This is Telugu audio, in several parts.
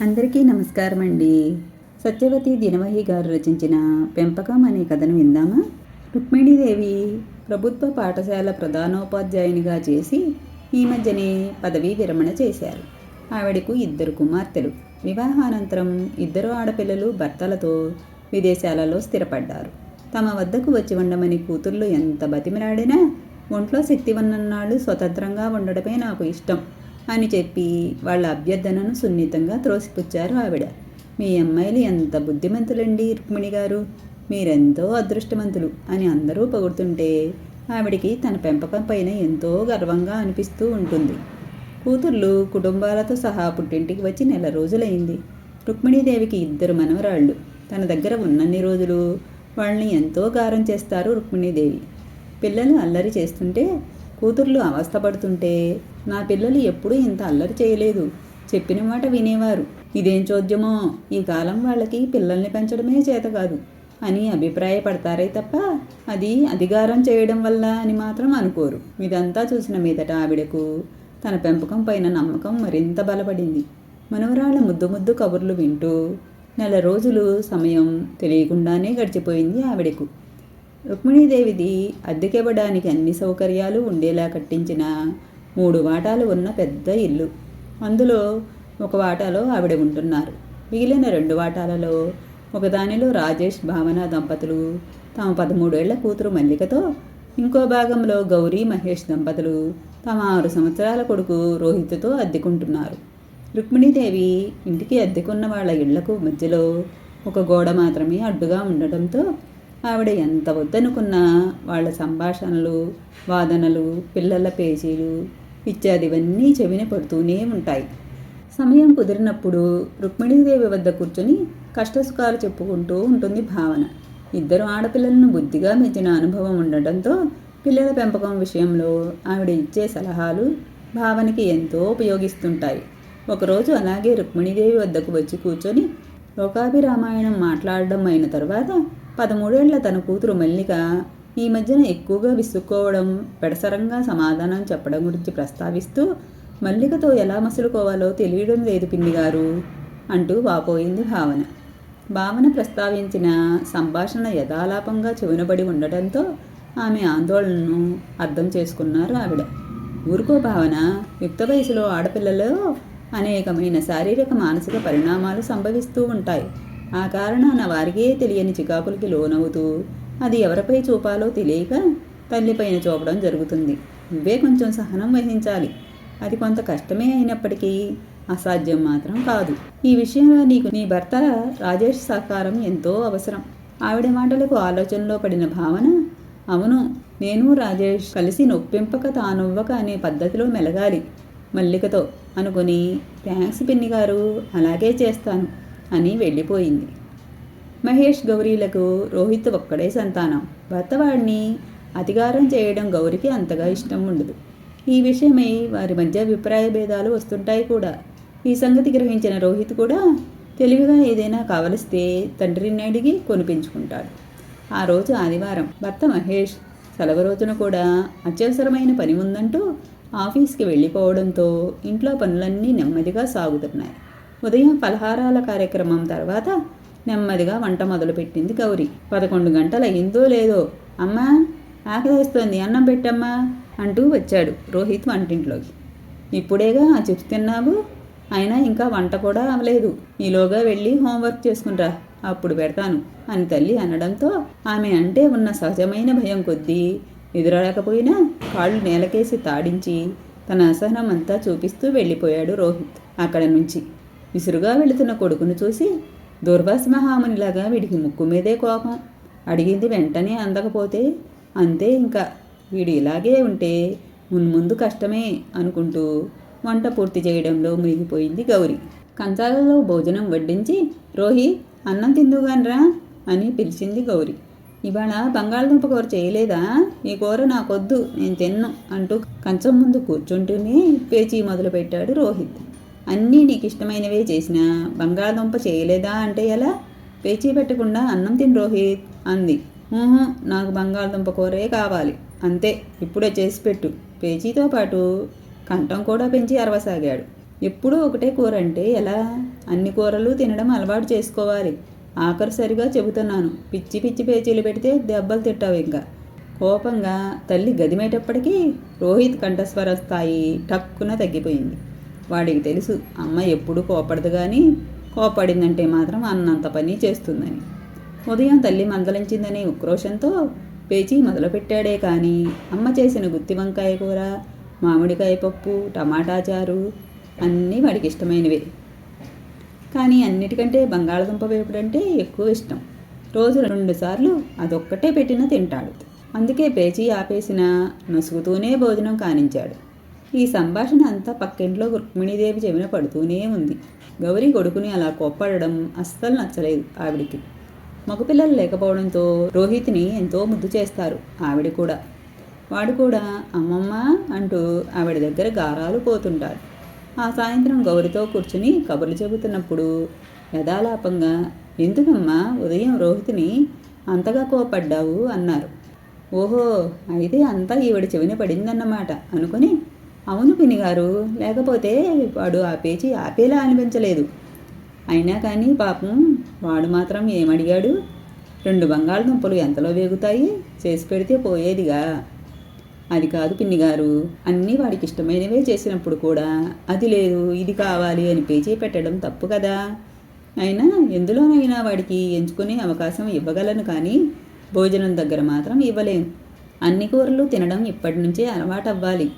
అందరికీ నమస్కారం అండి సత్యవతి దినవహి గారు రచించిన పెంపకం అనే కథను విందామా? రుక్మిణీదేవి ప్రభుత్వ పాఠశాల ప్రధానోపాధ్యాయునిగా చేసి ఈ మధ్యనే పదవీ విరమణ చేశారు. ఆవిడకు ఇద్దరు కుమార్తెలు. వివాహానంతరం ఇద్దరు ఆడపిల్లలు భర్తలతో విదేశాలలో స్థిరపడ్డారు. తమ వద్దకు వచ్చి ఉండమని కూతుర్లు ఎంత బతిమిలాడినా ఒంట్లో శక్తి ఉన్నన్నాళ్ళు స్వతంత్రంగా ఉండడమే నాకు ఇష్టం. అని చెప్పి వాళ్ళ అభ్యర్థనను సున్నితంగా త్రోసిపుచ్చారు ఆవిడ. మీ అమ్మాయిలు ఎంత బుద్ధిమంతులండి రుక్మిణి గారు. మీరెంతో అదృష్టవంతులు అని అందరూ పొగుడుతుంటే ఆవిడికి తన పెంపకం పైన ఎంతో గర్వంగా అనిపిస్తూ ఉంటుంది. కూతుర్లు కుటుంబాలతో సహా పుట్టింటికి వచ్చి నెల రోజులైంది. రుక్మిణీదేవికి ఇద్దరు మనవరాళ్ళు. తన దగ్గర ఉన్నన్ని రోజులు వాళ్ళని ఎంతో గారం చేస్తారు రుక్మిణీదేవి. పిల్లలు అల్లరి చేస్తుంటే కూతుర్లు అవస్థపడుతుంటే నా పిల్లలు ఎప్పుడూ ఇంత అల్లరి చేయలేదు. చెప్పిన మాట వినేవారు. ఇదేం చోద్యమో? ఈ కాలం వాళ్ళకి పిల్లల్ని పెంచడమే చేత కాదు. అని అభిప్రాయపడతారే తప్ప అది అధికారం చేయడం వల్ల అని మాత్రం అనుకోరు. ఇదంతా చూసిన మీదట ఆవిడకు తన పెంపకం పైన నమ్మకం మరింత బలపడింది. మనవరాళ్ళ ముద్దు ముద్దు కబుర్లు వింటూ నెల రోజులు సమయం తెలియకుండానే గడిచిపోయింది ఆవిడకు. రుక్మిణీదేవిది అద్దెకివ్వడానికి అన్ని సౌకర్యాలు ఉండేలా కట్టించిన మూడు వాటాలు ఉన్న పెద్ద ఇల్లు. అందులో ఒక వాటాలో ఆవిడ ఉంటున్నారు. మిగిలిన రెండు వాటాలలో ఒకదానిలో రాజేష్ భావన దంపతులు తమ పదమూడేళ్ళ కూతురు మల్లికతో ఇంకో భాగంలో గౌరీ మహేష్ దంపతులు తమ ఆరు సంవత్సరాల కొడుకు రోహిత్తో అద్దెకుంటున్నారు. రుక్మిణీదేవి ఇంటికి అద్దెకున్న వాళ్ళ ఇళ్ళకు మధ్యలో ఒక గోడ మాత్రమే అడ్డుగా ఉండటంతో ఆవిడ ఎంత వద్దనుకున్నా వాళ్ళ సంభాషణలు వాదనలు పిల్లల పేజీలు ఇత్యాదివన్నీ చెవిన పడుతూనే ఉంటాయి. సమయం కుదిరినప్పుడు రుక్మిణీదేవి వద్ద కూర్చొని కష్టసుఖాలు చెప్పుకుంటూ ఉంటుంది భావన. ఇద్దరు ఆడపిల్లలను బుద్ధిగా మెచ్చిన అనుభవం ఉండటంతో పిల్లల పెంపకం విషయంలో ఆవిడ ఇచ్చే సలహాలు భావనకి ఎంతో ఉపయోగిస్తుంటాయి. ఒకరోజు అలాగే రుక్మిణీదేవి వద్దకు వచ్చి కూర్చొని లోకాభిరామాయణం మాట్లాడడం అయిన తర్వాత పదమూడేళ్ళ తన కూతురు మల్లిక ఈ మధ్యన ఎక్కువగా విసుక్కోవడం పెడసరంగా సమాధానం చెప్పడం గురించి ప్రస్తావిస్తూ మల్లికతో ఎలా మసులుకోవాలో తెలియడం లేదు పిన్ని గారు అంటూ వాపోయింది భావన. భావన ప్రస్తావించిన సంభాషణ యథాలాపంగా చెవినబడి ఉండటంతో ఆమె ఆందోళనను అర్థం చేసుకున్నారు ఆవిడ. ఊరుకో భావన యుక్త వయసులో ఆడపిల్లలో అనేకమైన శారీరక మానసిక పరిణామాలు సంభవిస్తూ ఉంటాయి. ఆ కారణాన వారికే తెలియని చికాకులకి లోనవుతూ అది ఎవరిపై చూపాలో తెలియక తల్లిపైన చూపడం జరుగుతుంది. నువ్వే కొంచెం సహనం వహించాలి. అది కొంత కష్టమే అయినప్పటికీ అసాధ్యం మాత్రం కాదు. ఈ విషయంలో నీకు నీ భర్త రాజేష్ సహకారం ఎంతో అవసరం. ఆవిడ మాటలకు ఆలోచనలో పడిన భావన అవును నేను రాజేష్ కలిసి నొప్పింపక తానొవ్వక అనే పద్ధతిలో మెలగాలి. మల్లికతో అనుకుని థ్యాంక్స్ పిన్ని గారు అలాగే చేస్తాను. అని వెళ్ళిపోయింది. మహేష్ గౌరీలకు రోహిత్ ఒక్కడే సంతానం. భర్త వాడిని అధికారం చేయడం గౌరికి అంతగా ఇష్టం ఉండదు. ఈ విషయమై వారి మధ్య అభిప్రాయ భేదాలు వస్తుంటాయి కూడా. ఈ సంగతి గ్రహించిన రోహిత్ కూడా తెలివిగా ఏదైనా కావలిస్తే తండ్రిని అడిగి కొనిపించుకుంటాడు. ఆ రోజు ఆదివారం భర్త మహేష్ సెలవు రోజున కూడా అత్యవసరమైన పని ఉందంటూ ఆఫీస్కి వెళ్ళిపోవడంతో ఇంట్లో పనులన్నీ నెమ్మదిగా సాగుతున్నాయి. ఉదయం పలహారాల కార్యక్రమం తర్వాత నెమ్మదిగా వంట మొదలుపెట్టింది గౌరీ. పదకొండు గంటలయ్యిందో లేదో? అమ్మా ఆకలిస్తోంది అన్నం పెట్టమ్మా అంటూ వచ్చాడు రోహిత్ వంటింట్లోకి. ఇప్పుడేగా ఆ చిప్స్ తిన్నావు? అయినా ఇంకా వంట కూడా అవలేదు. ఈలోగా వెళ్ళి హోంవర్క్ చేసుకుంటా అప్పుడు పెడతాను అని తల్లి అనడంతో ఆమె అంటే ఉన్న సహజమైన భయం కొద్దీ ఎదురలేకపోయినా కాళ్ళు నేలకేసి తాడించి తన అసహనం అంతా చూపిస్తూ వెళ్ళిపోయాడు రోహిత్ అక్కడ నుంచి. విసురుగా వెళుతున్న కొడుకును చూసి దుర్వాస మహామునిలాగా వీడికి ముక్కు మీదే కోపం. అడిగింది వెంటనే అందకపోతే అంతే ఇంకా వీడు ఇలాగే ఉంటే మున్ముందు కష్టమే అనుకుంటూ వంట పూర్తి చేయడంలో మునిగిపోయింది గౌరి. కంచాలలో భోజనం వడ్డించి రోహి అన్నం తిందుగానరా అని పిలిచింది గౌరి. ఇవాళ బంగాళదుంప కూర చేయలేదా? ఈ కూర నాకొద్దు నేను తిన్ను అంటూ కంచం ముందు కూర్చుంటూనే పేచీ మొదలుపెట్టాడు రోహిత్. అన్నీ నీకు ఇష్టమైనవే చేసినా బంగాళదుంప చేయలేదా అంటే ఎలా? పేచీ పెట్టకుండా అన్నం తిని రోహిత్ అంది. నాకు బంగాళదుంప కూరే కావాలి. అంతే ఇప్పుడే చేసి పెట్టు. పేచీతో పాటు కంఠం కూడా పెంచి అరవసాగాడు. ఎప్పుడూ ఒకటే కూర అంటే ఎలా? అన్ని కూరలు తినడం అలవాటు చేసుకోవాలి. ఆఖరిసరిగా చెబుతున్నాను. పిచ్చి పిచ్చి పేచీలు పెడితే దెబ్బలు తిట్టావు ఇంకా. కోపంగా తల్లి గదిమేటప్పటికీ రోహిత్ కంఠస్వర స్థాయి టక్కున తగ్గిపోయింది. వాడికి తెలుసు అమ్మ ఎప్పుడు కోపడదు కానీ కోపడిందంటే మాత్రం అన్నంత పని చేస్తుందని. ఉదయం తల్లి మందలించిందనే ఉక్రోషంతో పేచీ మొదలుపెట్టాడే కానీ అమ్మ చేసిన గుత్తి వంకాయ కూర మామిడికాయ పప్పు టమాటా చారు అన్నీ వాడికి ఇష్టమైనవే. కానీ అన్నిటికంటే బంగాళదుంప వేపుడంటే ఎక్కువ ఇష్టం. రోజు రెండు సార్లు అదొక్కటే పెట్టినా తింటాడు. అందుకే పేచీ ఆపేసిన నసుగుతూనే భోజనం కానించాడు. ఈ సంభాషణ అంతా పక్కింట్లో రుక్మిణీదేవి చెవిన పడుతూనే ఉంది. గౌరీ కొడుకుని అలా కోప్పడడం అస్సలు నచ్చలేదు ఆవిడికి. మగపిల్లలు లేకపోవడంతో రోహిత్ని ఎంతో ముద్దు చేస్తారు ఆవిడ కూడా. వాడు కూడా అమ్మమ్మ అంటూ ఆవిడ దగ్గర గారాలు పోతుంటాడు ఆ సాయంత్రం గౌరితో కూర్చుని కబుర్లు చెబుతున్నప్పుడు యథాలాపంగా ఎందుకమ్మా ఉదయం రోహితిని అంతగా కోపడ్డావు అన్నారు. ఓహో అయితే అంతా ఈవిడ చెవిన పడిందన్నమాట అనుకుని అవును పినిగారు లేకపోతే వాడు ఆ పేచి ఆపేలా అనిపించలేదు. అయినా కానీ పాపం వాడు మాత్రం ఏమడిగాడు? రెండు బంగాళదుంపలు ఎంతలో వేగుతాయి? చేసి పెడితే పోయేదిగా. అది కాదు పిన్ని గారు అన్నీ వాడికి ఇష్టమైనవే చేసినప్పుడు కూడా అది లేదు ఇది కావాలి అని పేచీ పెట్టడం తప్పు కదా. అయినా ఎందులోనైనా వాడికి ఎంచుకునే అవకాశం ఇవ్వగలను కానీ భోజనం దగ్గర మాత్రం ఇవ్వలేం. అన్ని కూరలు తినడం ఇప్పటి నుంచే అలవాటు అవ్వాలి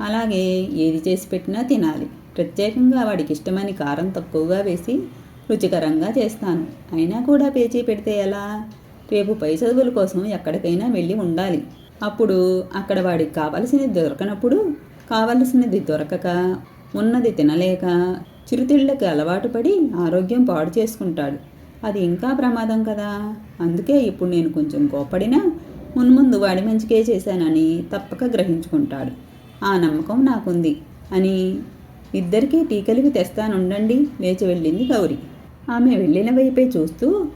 అలాగే ఏది చేసి పెట్టినా తినాలి. ప్రత్యేకంగా వాడికి ఇష్టమని కారం తక్కువగా వేసి రుచికరంగా చేస్తాను. అయినా కూడా పేచీ పెడితే ఎలా? రేపు పై చదువుల కోసం ఎక్కడికైనా వెళ్ళి ఉండాలి. అప్పుడు అక్కడ వాడికి కావలసినది దొరకనప్పుడు కావలసినది దొరకక ఉన్నది తినలేక చిరుతిళ్ళకి అలవాటు పడి ఆరోగ్యం పాడు చేసుకుంటాడు. అది ఇంకా ప్రమాదం కదా? అందుకే ఇప్పుడు నేను కొంచెం కోపడినా మున్ముందు వాడి మంచికే చేశానని తప్పక గ్రహించుకుంటాడు. ఆ నమ్మకం నాకుంది. అని ఇద్దరికీ టీకలివి తెస్తానుండండి లేచి వెళ్ళింది గౌరి. ఆమె వెళ్ళిన వైపే చూస్తూ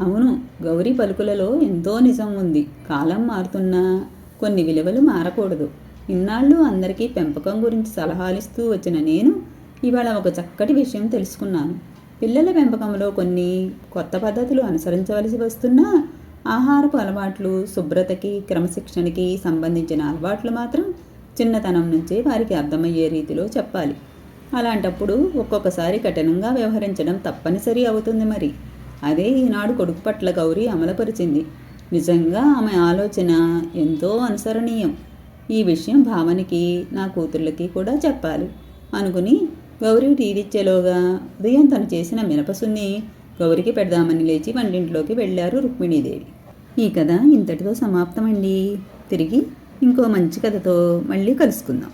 అవును గౌరీ పలుకులలో ఎంతో నిజం ఉంది. కాలం మారుతున్నా కొన్ని విలువలు మారకూడదు. ఇన్నాళ్ళు అందరికీ పెంపకం గురించి సలహాలిస్తూ వచ్చిన నేను ఇవాళ ఒక చక్కటి విషయం తెలుసుకున్నాను. పిల్లల పెంపకంలో కొన్ని కొత్త పద్ధతులు అనుసరించవలసి వస్తున్నా ఆహారపు అలవాట్లు శుభ్రతకి క్రమశిక్షణకి సంబంధించిన అలవాట్లు మాత్రం చిన్నతనం నుంచే వారికి అర్థమయ్యే రీతిలో చెప్పాలి. అలాంటప్పుడు ఒక్కొక్కసారి కఠినంగా వ్యవహరించడం తప్పనిసరి అవుతుంది మరి. అదే ఈనాడు కొడుకు పట్ల గౌరీ అమలుపరిచింది. నిజంగా ఆమె ఆలోచన ఎంతో అనుసరణీయం. ఈ విషయం భావనికి నా కూతుర్లకి కూడా చెప్పాలి. అనుకుని గౌరీ టీరిచ్చేలోగా ఉదయం తను చేసిన మినపసున్ని గౌరికి పెడదామని లేచి వంటింట్లోకి వెళ్ళారు రుక్మిణీదేవి. ఈ కథ ఇంతటితో సమాప్తమండి. తిరిగి ఇంకో మంచి కథతో మళ్ళీ కలుసుకుందాం.